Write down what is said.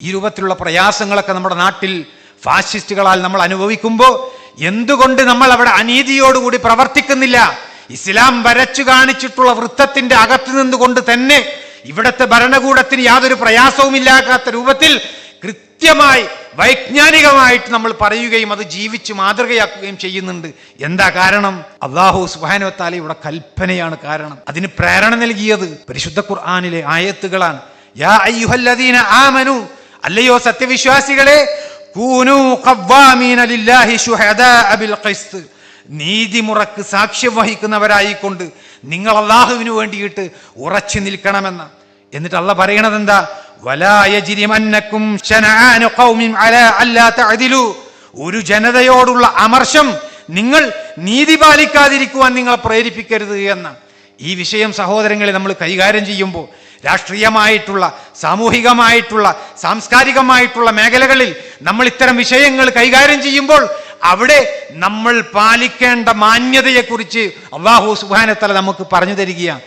ഈ രൂപത്തിലുള്ള പ്രയാസങ്ങളൊക്കെ നമ്മുടെ നാട്ടിൽ ഫാസിസ്റ്റുകളാൽ നമ്മൾ അനുഭവിക്കുമ്പോൾ എന്തുകൊണ്ട് നമ്മൾ അവിടെ അനീതിയോടുകൂടി പ്രവർത്തിക്കുന്നില്ല? ഇസ്ലാം വരച്ചു കാണിച്ചിട്ടുള്ള വൃത്തത്തിന്റെ അകത്ത് നിന്നുകൊണ്ട് തന്നെ ഇവിടത്തെ ഭരണകൂടത്തിന് യാതൊരു പ്രയാസവും ഇല്ലാത്ത രൂപത്തിൽ കൃത്യമായി വൈജ്ഞാനികമായിട്ട് നമ്മൾ പറയുകയും അത് ജീവിച്ച് മാതൃകയാക്കുകയും ചെയ്യുന്നുണ്ട്. എന്താ കാരണം? അള്ളാഹു സുബാനുവത്താല ഇവിടെ കൽപ്പനയാണ് കാരണം. അതിന് പ്രേരണ നൽകിയത് പരിശുദ്ധ ഖുർആാനിലെ ആയത്തുകളാണ്. യാ അയ്യുഹല്ലദീന ആമനു അല്ലയോ സത്യവിശ്വാസികളെ? നീതിമുറക്ക് സാക്ഷ്യം വഹിക്കുന്നവരായിക്കൊണ്ട് നിങ്ങൾ അള്ളാഹുവിന് വേണ്ടിയിട്ട് ഉറച്ചു നിൽക്കണമെന്ന്. എന്നിട്ട് അള്ള പറയണത് എന്താ ഒരു ജനതയോടുള്ള അമർഷം നിങ്ങൾ നീതി പാലിക്കാതിരിക്കുവാൻ നിങ്ങളെ പ്രേരിപ്പിക്കരുത് എന്ന. ഈ വിഷയം സഹോദരങ്ങളെ നമ്മൾ കൈകാര്യം ചെയ്യുമ്പോൾ രാഷ്ട്രീയമായിട്ടുള്ള സാമൂഹികമായിട്ടുള്ള സാംസ്കാരികമായിട്ടുള്ള മേഖലകളിൽ നമ്മൾ ഇത്തരം വിഷയങ്ങൾ കൈകാര്യം ചെയ്യുമ്പോൾ അവിടെ നമ്മൾ പാലിക്കേണ്ട മാന്യതയെക്കുറിച്ച് അള്ളാഹു സുബാനത്തല നമുക്ക് പറഞ്ഞു തരികയാണ്.